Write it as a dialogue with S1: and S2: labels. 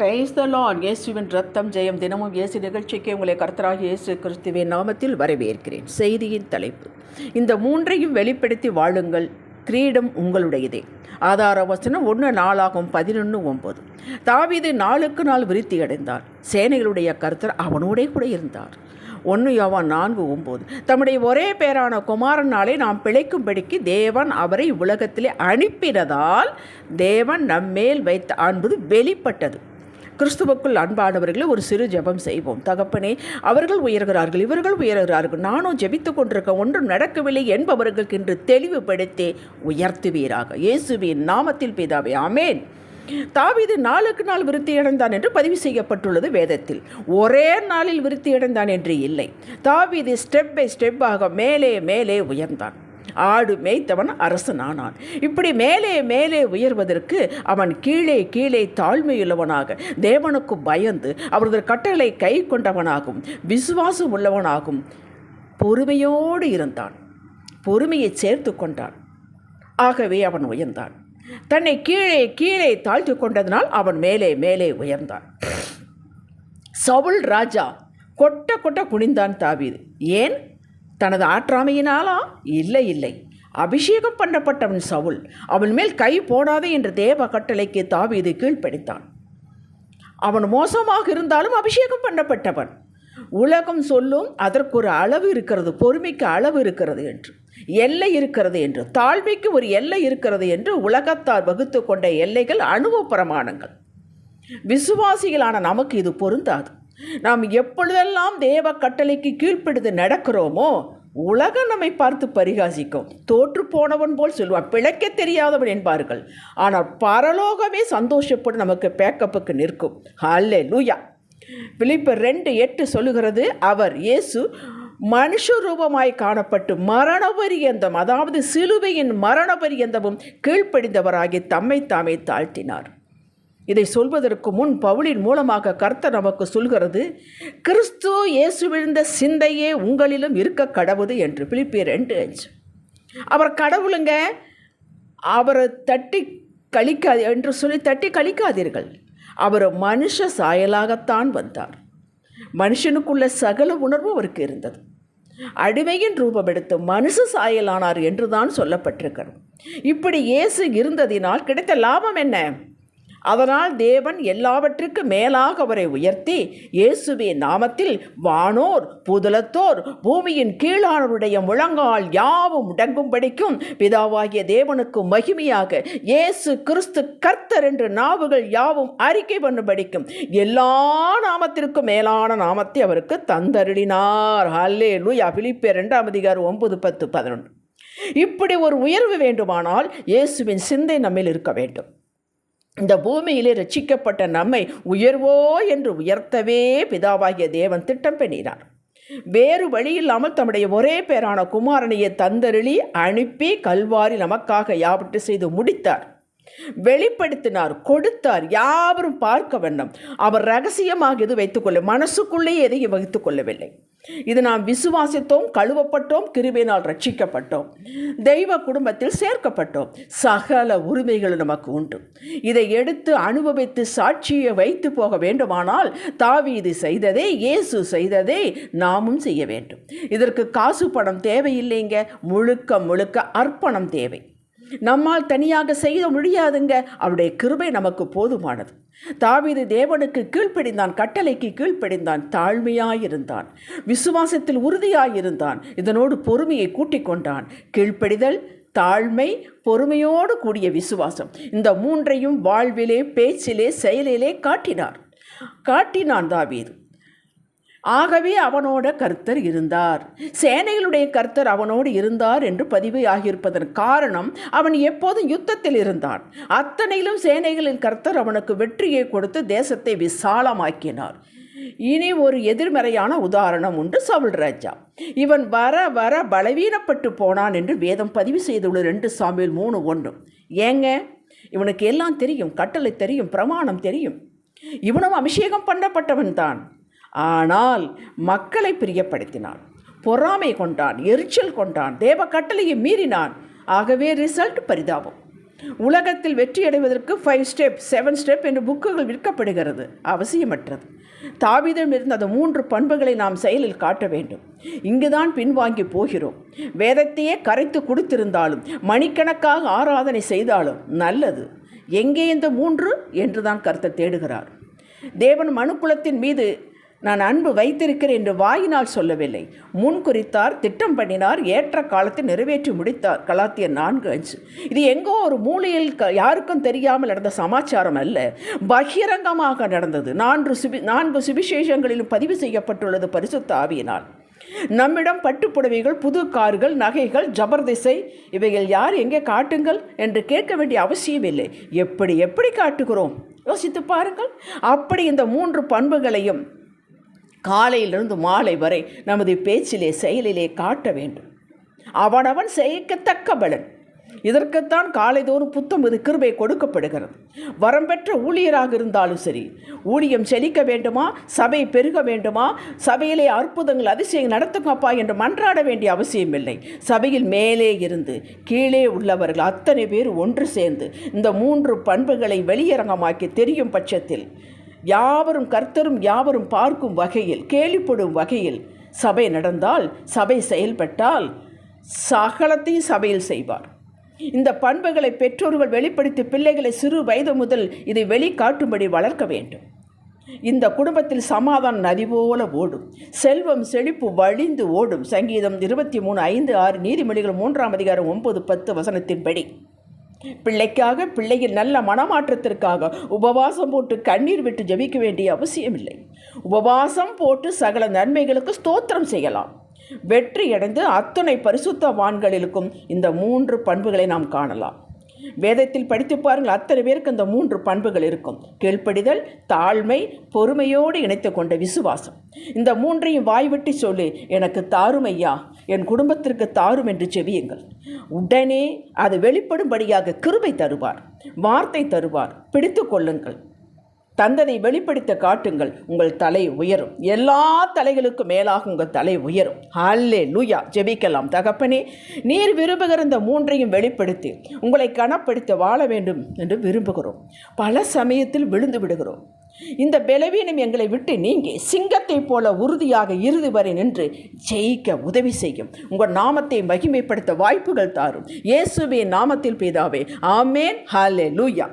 S1: Praise the Lord இயேசுவின் ரத்தம் ஜெயம் தினமும் இயேசு நிகழ்ச்சிக்கு உங்களை கர்த்தராக இயேசு கிறிஸ்துவின் நாமத்தில் வரவேற்கிறேன். செய்தியின் தலைப்பு. இந்த மூன்றையும் வெளிப்படுத்தி வாழுங்கள். கிரீடம் உங்களுடையதே. ஆதார வசனம் ஒன்று நாளாகும் பதினொன்று ஒம்பது தாவிது நாளுக்கு நாள் விருத்தி அடைந்தார். சேனைகளுடைய கர்த்தர் அவனோடே கூட இருந்தார். ஒன்று யோவான் நான்கு ஒம்பது தம்முடைய ஒரே பேரான குமாரனாலே நாம் பிழைக்கும்படிக்கு தேவன் அவரை உலகத்திலே அனுப்பினதால் தேவன் நம்மேல் வைத்த அன்பது வெளிப்பட்டது. கிறிஸ்துவுக்குள் அன்பானவர்களை ஒரு சிறு ஜெபம் செய்வோம். தகப்பனே அவர்கள் உயர்கிறார்கள் இவர்கள் உயர்கிறார்கள். நானும் ஜெபித்து கொண்டிருக்க ஒன்றும் நடக்கவில்லை என்பவர்களுக்கு இன்று தெளிவுபடுத்தி உயர்த்துவீராக. இயேசுவின் நாமத்தில் பிதாவே ஆமேன். தாவிது நாளுக்கு நாள் விருத்தி அடைந்தான் என்று பதிவு செய்யப்பட்டுள்ளது வேதத்தில். ஒரே நாளில் விருத்தி அடைந்தான் என்று இல்லை. தாவிது ஸ்டெப் பை ஸ்டெப்பாக மேலே மேலே உயர்ந்தான். ஆடு மேய்த்தவன் அரசனானான். இப்படி மேலே மேலே உயர்வதற்கு அவன் கீழே கீழே தாழ்மையுள்ளவனாக தேவனுக்கு பயந்து அவரது கட்டளை கை கொண்டவனாகும் விசுவாசம் உள்ளவனாகும். பொறுமையோடு இருந்தான். பொறுமையை சேர்த்து கொண்டான். ஆகவே அவன் உயர்ந்தான். தன்னை கீழே கீழே தாழ்த்து கொண்டதனால் அவன் மேலே மேலே உயர்ந்தான். சவுல் ராஜா கொட்ட கொட்ட குனிந்தான் தாவீது. ஏன்? தனது ஆற்றாமையினாலா? இல்லை இல்லை. அபிஷேகம் பண்ணப்பட்டவன் சவுல். அவன் மேல் கை போடாதே என்று தேவ கட்டளைக்கு தாவீது கீழ்ப்படித்தான். அவன் மோசமாக இருந்தாலும் அபிஷேகம் பண்ணப்பட்டவன். உலகம் சொல்லும் அதற்கு ஒரு அளவு இருக்கிறது பொறுமைக்கு அளவு இருக்கிறது என்று. எல்லை இருக்கிறது என்று தாழ்மைக்கு ஒரு எல்லை இருக்கிறது என்று உலகத்தார் வகுத்து கொண்ட எல்லைகள் அனுபவ பிரமாணங்கள். விசுவாசிகளான நமக்கு இது பொருந்தாது. நாம் எப்பொழுதெல்லாம் தேவ கட்டளைக்கு கீழ்ப்படுத்து நடக்கிறோமோ உலகம் நம்மை பார்த்து பரிகாசிக்கும். தோற்று போனவன் போல் சொல்லுவான். பிழைக்க தெரியாதவன் என்பார்கள். ஆனால் பரலோகமே சந்தோஷப்பட்டு நமக்கு பேக்கப்புக்கு நிற்கும். அல்லே லூயா பிலிப்பர் ரெண்டு எட்டு சொல்லுகிறது அவர் இயேசு மனுஷ ரூபமாய் காணப்பட்டு மரண பரியந்தம் அதாவது சிலுவையின் மரண பரியந்தமும் கீழ்ப்படிந்தவராகி தம்மை தாமே தாழ்த்தினார். இதை சொல்வதற்கு முன் பவுலின் மூலமாக கர்த்தர் நமக்கு சொல்கிறது கிறிஸ்து இயேசு விழுந்த சிந்தையே உங்களிலும் இருக்க கடவுது என்று. பிலிப்பியர் ரெண்டு அஞ்சு அவர் கடவுளுங்க அவரை தட்டி கழிக்காது என்று சொல்லி தட்டி கழிக்காதீர்கள். அவர் மனுஷ சாயலாகத்தான் வந்தார். மனுஷனுக்குள்ள சகல உணர்வும் அவருக்கு இருந்தது. அடிமையின் ரூபம் எடுத்து மனுஷ சாயலானார் என்றுதான் சொல்லப்பட்டிருக்கிறது. இப்படி இயேசு இருந்ததினால் கிடைத்த லாபம் என்ன? அதனால் தேவன் எல்லாவற்றுக்கும் மேலாக அவரை உயர்த்தி இயேசுவின் நாமத்தில் வானோர் புதலத்தோர் பூமியின் கீழானவருடைய முழங்கால் யாவும் முடங்கும்படிக்கும் பிதாவாகிய தேவனுக்கு மகிமையாக இயேசு கிறிஸ்து கர்த்தர் என்று நாவுகள் யாவும் அறிக்கை பண்ணும்படிக்கும் எல்லா நாமத்திற்கும் மேலான நாமத்தை அவருக்கு தந்தருளினார். ஹல்லே லூயா பிலிப்பே ரெண்டாம் அதிகாரம் ஒன்பது பத்து பதினொன்று. இப்படி ஒரு உயர்வு வேண்டுமானால் இயேசுவின் சிந்தை நம்மில் இருக்க வேண்டும். இந்த பூமியிலே ரட்சிக்கப்பட்ட நம்மை உயர்வோ என்று உயர்த்தவே பிதாவாகிய தேவன் திட்டம் பண்ணினார். வேறு வழியில்லாமல் தம்முடைய ஒரே பேரான குமாரனையை தந்தருளி அனுப்பி கல்வாரி நமக்காக யாவற்றை செய்து முடித்தார். வெளிப்படுத்தினார் கொடுத்தார் யாவரும் பார்க்க வேண்டும் அவர் ரகசியமாக இது வைத்துக்கொள்ள மனசுக்குள்ளே எதையும் வைத்துக் கொள்ளவில்லை இது நாம் விசுவாசித்தோம் கழுவப்பட்டோம் கிருபினால் ரட்சிக்கப்பட்டோம். தெய்வ குடும்பத்தில் சேர்க்கப்பட்டோம். சகல உரிமைகள் நமக்கு உண்டு. இதை எடுத்து அனுபவித்து சாட்சியை வைத்து போக வேண்டுமானால் தாவி இது செய்ததே இயேசு செய்ததே நாமும் செய்ய வேண்டும். இதற்கு காசு பணம் தேவையில்லைங்க. முழுக்க முழுக்க அர்ப்பணம் தேவை. நம்மால் தனியாக செய்ய முடியாதுங்க. அவருடைய கிருபை நமக்கு போதுமானது. தாவீது தேவனுக்கு கீழ்ப்படிந்தான் கட்டளைக்கு கீழ்ப்படிந்தான் தாழ்மையாயிருந்தான் விசுவாசத்தில் உறுதியாயிருந்தான் இதனோடு பொறுமையை கூட்டிக் கொண்டான். கீழ்ப்படிதல் தாழ்மை பொறுமையோடு கூடிய விசுவாசம் இந்த மூன்றையும் வாழ்விலே பேச்சிலே செயலிலே காட்டினார். காட்டினான் தாவீது. ஆகவே அவனோட கர்த்தர் இருந்தார். சேனைகளுடைய கர்த்தர் அவனோடு இருந்தார் என்று பதிவு ஆகியிருப்பதன் காரணம் அவன் எப்போதும் யுத்தத்தில் இருந்தான். அத்தனையிலும் சேனைகளின் கர்த்தர் அவனுக்கு வெற்றியை கொடுத்து தேசத்தை விசாலமாக்கினார். இனி ஒரு எதிர்மறையான உதாரணம் உண்டு சவுல் ராஜா. இவன் வர வர பலவீனப்பட்டு போனான் என்று வேதம் பதிவு செய்துள்ள ரெண்டு சாமியில் மூணு ஒன்று. ஏங்க? இவனுக்கு எல்லாம் தெரியும் கட்டளை தெரியும் பிரமாணம் தெரியும். இவனும் அபிஷேகம் பண்ணப்பட்டவன் தான். ஆனால் மக்களை பிரியப்படுத்தினான். பொறாமை கொண்டான் எரிச்சல் கொண்டான் தேவ கட்டளையை மீறினான். ஆகவே ரிசல்ட் பரிதாபம். உலகத்தில் வெற்றி அடைவதற்கு ஃபைவ் ஸ்டெப் செவன் ஸ்டெப் என்று புக்குகள் விற்கப்படுகிறது. அவசியமற்றது. தாவிதம் இருந்த அந்த மூன்று பண்புகளை நாம் செயலில் காட்ட வேண்டும். இங்குதான் பின்வாங்கி போகிறோம். வேதத்தையே கரைத்து கொடுத்திருந்தாலும் மணிக்கணக்காக ஆராதனை செய்தாலும் நல்லது. எங்கே இந்த மூன்று? என்று தான் கருத்தை தேடுகிறார். தேவன் மனுக்குலத்தின் மீது நான் அன்பு வைத்திருக்கிறேன் என்று வாயினால் சொல்லவில்லை. முன் குறித்தார் திட்டம் பண்ணினார் ஏற்ற காலத்தை நிறைவேற்றி முடித்தார். கலாத்திய நான்கு அஞ்சு. இது எங்கோ ஒரு மூலையில் க யாருக்கும் தெரியாமல் நடந்த சமாச்சாரம் அல்ல. பகிரங்கமாக நடந்தது. நான்கு சுபி நான்கு சுவிசேஷங்களிலும் பதிவு செய்யப்பட்டுள்ளது பரிசுத்த ஆவியினால். நம்மிடம் பட்டுப்புடவைகள் புது கார்கள் நகைகள் ஜபர்திசை இவைகள் யார் எங்கே காட்டுங்கள் என்று கேட்க வேண்டிய அவசியமில்லை எப்படி எப்படி காட்டுகிறோம்? யோசித்து பாருங்கள். அப்படி இந்த மூன்று பண்புகளையும் காலையிலிருந்து மாலை வரை நமது பேச்சிலே செயலிலே காட்ட வேண்டும். அவனவன் செய்யத்தக்க பலன். இதற்குத்தான் காலைதோறும் புத்தம் இது கிருபை கொடுக்கப்படுகிறது. வரம் பெற்ற ஊழியராக இருந்தாலும் சரி ஊழியம் செழிக்க வேண்டுமா? சபை பெருக வேண்டுமா? சபையிலே அற்புதங்கள் அதிசயம் நடத்துங்கப்பா என்று மன்றாட வேண்டிய அவசியமில்லை. சபையில் மேலே இருந்து கீழே உள்ளவர்கள் அத்தனை பேர் ஒன்று சேர்ந்து இந்த மூன்று பண்புகளை வெளியரங்கமாக்கி தெரியும் பட்சத்தில் யாவரும் கர்த்தரும் யாவரும் பார்க்கும் வகையில் கேள்விப்படும் வகையில் சபை நடந்தால் சபை செயல்பட்டால் சகலத்தையும் சபையில் செய்வார். இந்த பண்புகளை பெற்றோர்கள் வெளிப்படுத்தி பிள்ளைகளை சிறு வயது முதல் இதை வெளிக்காட்டும்படி வளர்க்க வேண்டும். இந்த குடும்பத்தில் சமாதான நதி போல ஓடும். செல்வம் செழிப்பு வழிந்து ஓடும். சங்கீதம் இருபத்தி மூணு ஐந்து ஆறு நீதிமொழிகள் மூன்றாம் அதிகாரம் ஒன்பது பத்து வசனத்தின்படி. பிள்ளைக்காக பிள்ளையின் நல்ல மனமாற்றத்திற்காக உபவாசம் போட்டு கண்ணீர் விட்டு ஜெபிக்க வேண்டிய அவசியமில்லை. உபவாசம் போட்டு சகல நன்மைகளுக்கு ஸ்தோத்திரம் செய்யலாம். வெற்றி அடைந்து அத்துணை பரிசுத்தவான்களிலுக்கும் இந்த மூன்று பண்புகளை நாம் காணலாம். வேதத்தில் படித்து பாருங்கள் அத்தனை பேருக்கு அந்த மூன்று பண்புகள் இருக்கும். கீழ்ப்படிதல் தாழ்மை பொறுமையோடு இணைத்து கொண்ட விசுவாசம். இந்த மூன்றையும் வாய்விட்டு சொல்லி எனக்கு தாரும் ஐயா என் குடும்பத்திற்கு தாரும் என்று செவியுங்கள். உடனே அது வெளிப்படும்படியாக கிருபை தருவார் வார்த்தை தருவார் பிடித்து கொள்ளுங்கள். தந்ததை வெளிப்படுத்த காட்டுங்கள் உங்கள் தலை உயரும். எல்லா தலைகளுக்கும் மேலாக உங்கள் தலை உயரும். அல்லே லூயா ஜெபிக்கலாம். தகப்பனே நீர் விரும்புகிற இந்த மூன்றையும் வெளிப்படுத்தி. உங்களை கனப்படுத்த வாழ வேண்டும் என்று விரும்புகிறோம். பல சமயத்தில் விழுந்து விடுகிறோம். இந்த பலவீனம் எங்களை விட்டு நீங்கி சிங்கத்தைப் போல உறுதியாக இறுதி வரை நின்று ஜெயிக்க உதவி செய்யும். உங்கள் நாமத்தை மகிமைப்படுத்த வாய்ப்புகள் தாரும். இயேசுவின் நாமத்தில் பிதாவே ஆமேன். ஹாலே லூயா